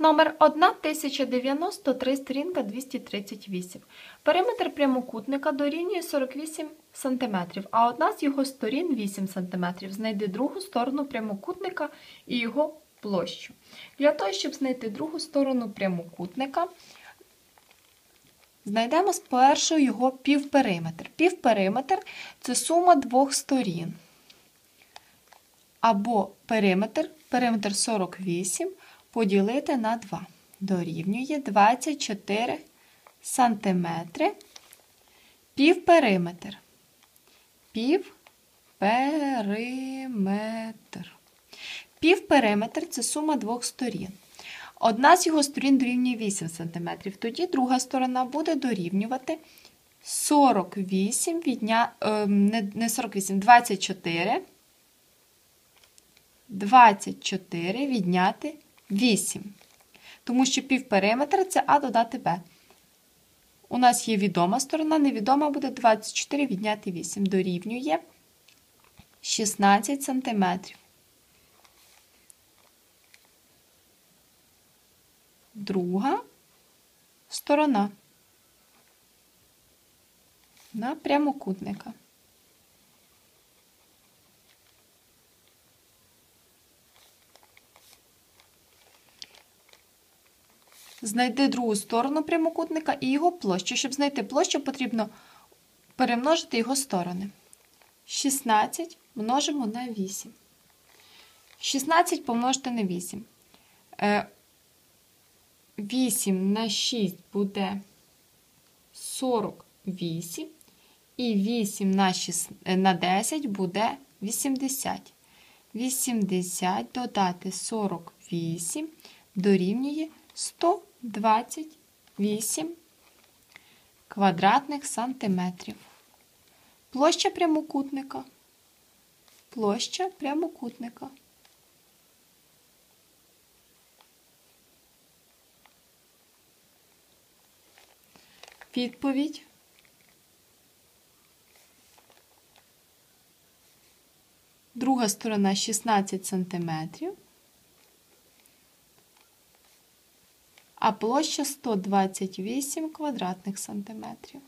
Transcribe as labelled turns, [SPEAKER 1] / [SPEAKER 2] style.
[SPEAKER 1] Номер 1090, сторінка 238. Периметр прямокутника дорівнює 48 см, а одна з його сторін 8 см. Знайди другу сторону прямокутника і його площу. Для того, щоб знайти другу сторону прямокутника, знайдемо спершу його півпериметр. Півпериметр це сума двох сторін. Або периметр, периметр 48 поділити на 2. Дорівнює 24 сантиметри. Півпериметр. Півпериметр. Півпериметр це сума двох сторін. Одна з його сторін дорівнює 8 см. Тоді друга сторона буде дорівнювати 48 відня... е, не 48, 24. 24 відняти 8. Тому що півпериметра це А додати Б. У нас є відома сторона, невідома буде 24 відняти 8. Дорівнює 16 см. Друга сторона на прямокутника. Знайди другу сторону прямокутника і його площу. Щоб знайти площу, потрібно перемножити його сторони. 16 множимо на 8. 16 помножити на 8. 8 на 6 буде 48. І 8 на, 6, на 10 буде 80. 80 додати 48 дорівнює 128 квадратних сантиметрів. Площа прямокутника. Площа прямокутника. Відповідь. Друга сторона 16 сантиметрів. А площа 128 квадратних сантиметрів.